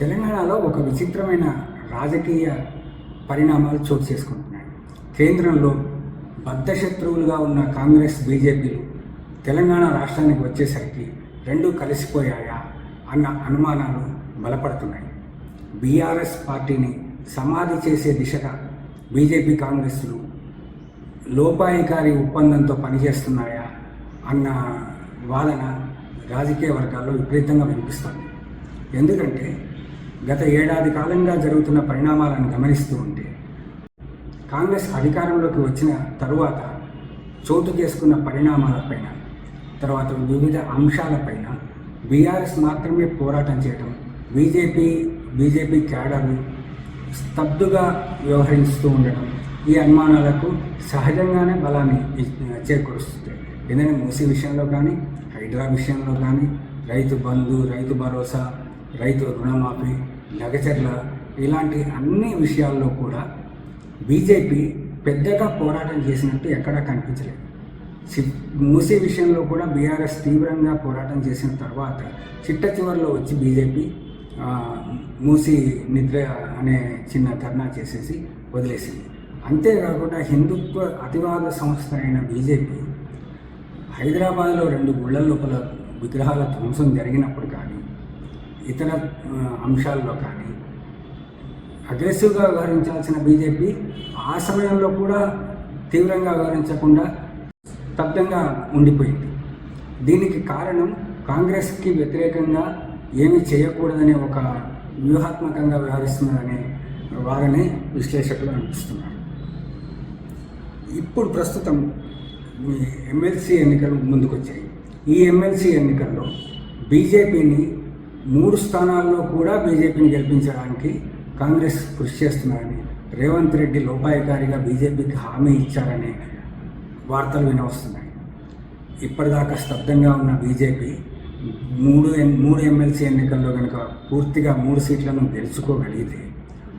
తెలంగాణలో ఒక విచిత్రమైన రాజకీయ పరిణామాలు చోటు చేసుకుంటున్నాయి. కేంద్రంలో బద్ధశత్రువులుగా ఉన్న కాంగ్రెస్ బీజేపీలు తెలంగాణ రాష్ట్రానికి వచ్చేసరికి రెండు కలిసిపోయాయా అన్న అనుమానాలు బలపడుతున్నాయి. బీఆర్ఎస్ పార్టీని సమాధి చేసే దిశగా బీజేపీ కాంగ్రెస్లు లోపాయికారి ఒప్పందంతో పనిచేస్తున్నాయా అన్న వాదన రాజకీయ వర్గాల్లో విపరీతంగా వినిపిస్తుంది. ఎందుకంటే గత ఏడాది కాలంగా జరుగుతున్న పరిణామాలను గమనిస్తూ ఉంటే కాంగ్రెస్ అధికారంలోకి వచ్చిన తరువాత చోటు చేసుకున్న పరిణామాలపైన తర్వాత వివిధ అంశాలపైన బీఆర్ఎస్ మాత్రమే పోరాటం చేయడం బీజేపీ బీజేపీ క్యాడర్లు స్తబ్దుగా వ్యవహరిస్తూ ఉండడం ఈ అనుమానాలకు సహజంగానే బలాన్ని చేకూరుస్తుంది. ఎందుకంటే మూసీ విషయంలో కానీ హైడ్రా విషయంలో కానీ రైతు బంధు రైతు భరోసా రైతు రుణమాఫీ నగచర్ల ఇలాంటి అన్ని విషయాల్లో కూడా బీజేపీ పెద్దగా పోరాటం చేసినట్టు ఎక్కడా కనిపించలేదు. సి మూసీ విషయంలో కూడా బీఆర్ఎస్ తీవ్రంగా పోరాటం చేసిన తర్వాత చిట్ట చివరిలో వచ్చి బీజేపీ మూసి మూసీ నిద్ర అనే చిన్న ధర్నా చేసేసి వదిలేసింది. అంతేకాకుండా హిందుత్వ అతివాద సంస్థ అయిన బీజేపీ హైదరాబాద్లో రెండు గుళ్ళ లోపల విగ్రహాల ధ్వంసం జరిగినప్పుడు కానీ ఇతర అంశాల్లో కానీ. అగ్రెసివ్గా వ్యవహరించాల్సిన బీజేపీ ఆ సమయంలో కూడా తీవ్రంగా వ్యవహరించకుండా స్తబ్దంగా ఉండిపోయింది. దీనికి కారణం కాంగ్రెస్కి వ్యతిరేకంగా ఏమి చేయకూడదనే ఒక వ్యూహాత్మకంగా వ్యవహరిస్తున్నదనే వారిని విశ్లేషకులు అనిపిస్తున్నారు. ఇప్పుడు ప్రస్తుతం ఈ ఎమ్మెల్సీ ఎన్నికలు ముందుకొచ్చాయి. ఈ ఎమ్మెల్సీ ఎన్నికల్లో బీజేపీని మూడు స్థానాల్లో కూడా బీజేపీని గెలిపించడానికి కాంగ్రెస్ కృషి చేస్తున్నారని రేవంత్ రెడ్డి లోపాయకారిగా బీజేపీకి హామీ ఇచ్చారనే వార్తలు వినవస్తున్నాయి. ఇప్పటిదాకా స్తబ్దంగా ఉన్న బీజేపీ మూడు ఎన్- మూడు ఎమ్మెల్సీ ఎన్నికల్లో కనుక పూర్తిగా మూడు సీట్లను గెలుచుకోగలిగితే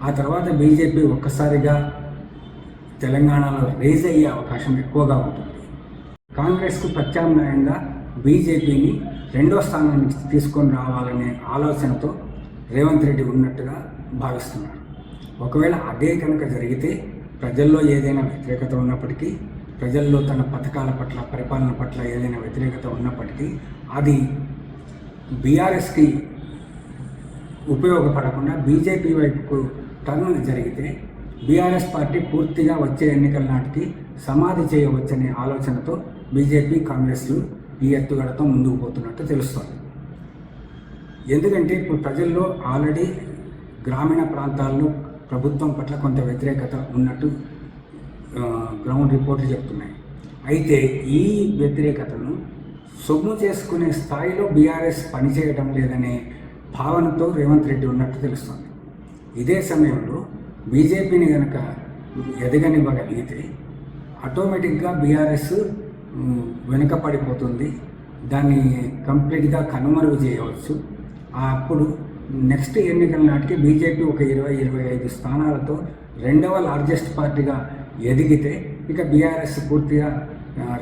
ఆ తర్వాత బీజేపీ ఒక్కసారిగా తెలంగాణలో రేజ్ అయ్యే అవకాశం ఎక్కువగా ఉంటుంది. కాంగ్రెస్కు ప్రత్యామ్నాయంగా బీజేపీని రెండో స్థానానికి తీసుకొని రావాలనే ఆలోచనతో రేవంత్ రెడ్డి ఉన్నట్టుగా భావిస్తున్నారు. ఒకవేళ అదే కనుక జరిగితే ప్రజల్లో ఏదైనా వ్యతిరేకత ఉన్నప్పటికీ ప్రజల్లో తన పథకాల పట్ల పరిపాలన పట్ల ఏదైనా వ్యతిరేకత ఉన్నప్పటికీ అది బీఆర్ఎస్కి ఉపయోగపడకుండా బీజేపీ వైపుకు టర్న్ జరిగితే బీఆర్ఎస్ పార్టీ పూర్తిగా వచ్చే ఎన్నికల నాటికి సమాధి చేయవచ్చనే ఆలోచనతో బీజేపీ కాంగ్రెస్లు ఈ ఎత్తుగడతో ముందుకు పోతున్నట్టు తెలుస్తోంది. ఎందుకంటే ఇప్పుడు ప్రజల్లో ఆల్రెడీ గ్రామీణ ప్రాంతాల్లో ప్రభుత్వం పట్ల కొంత వ్యతిరేకత ఉన్నట్టు గ్రౌండ్ రిపోర్ట్లు చెప్తున్నాయి. అయితే ఈ వ్యతిరేకతను సొమ్ము చేసుకునే స్థాయిలో బీఆర్ఎస్ పనిచేయడం లేదనే భావనతో రేవంత్ రెడ్డి ఉన్నట్టు తెలుస్తుంది. ఇదే సమయంలో బీజేపీని కనుక ఎదగనివ్వగలిగితే ఆటోమేటిక్గా బీఆర్ఎస్ వెనుకపడిపోతుంది. దాన్ని కంప్లీట్గా కనుమరుగు చేయవచ్చు. ఆ అప్పుడు నెక్స్ట్ ఎన్నికల నాటికి బీజేపీ ఒక ఇరవై ఇరవై ఐదు స్థానాలతో రెండవ లార్జెస్ట్ పార్టీగా ఎదిగితే ఇక బీఆర్ఎస్ పూర్తిగా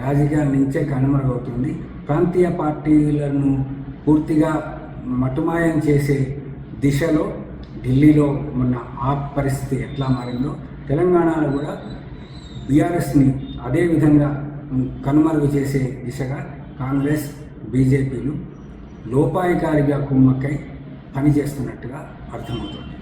రాజకీయాల నుంచే కనుమరుగవుతుంది. ప్రాంతీయ పార్టీలను పూర్తిగా మటుమాయం చేసే దిశలో ఢిల్లీలో ఉన్న ఆ పరిస్థితి ఎట్లా మారిందో తెలంగాణలో కూడా బీఆర్ఎస్ని అదే విధంగా కనుమరుగు చేసే దిశగా కాంగ్రెస్ బీజేపీలు లోపాయకారిగా కుమ్మక్కై పనిచేస్తున్నట్టుగా అర్థమవుతుంది.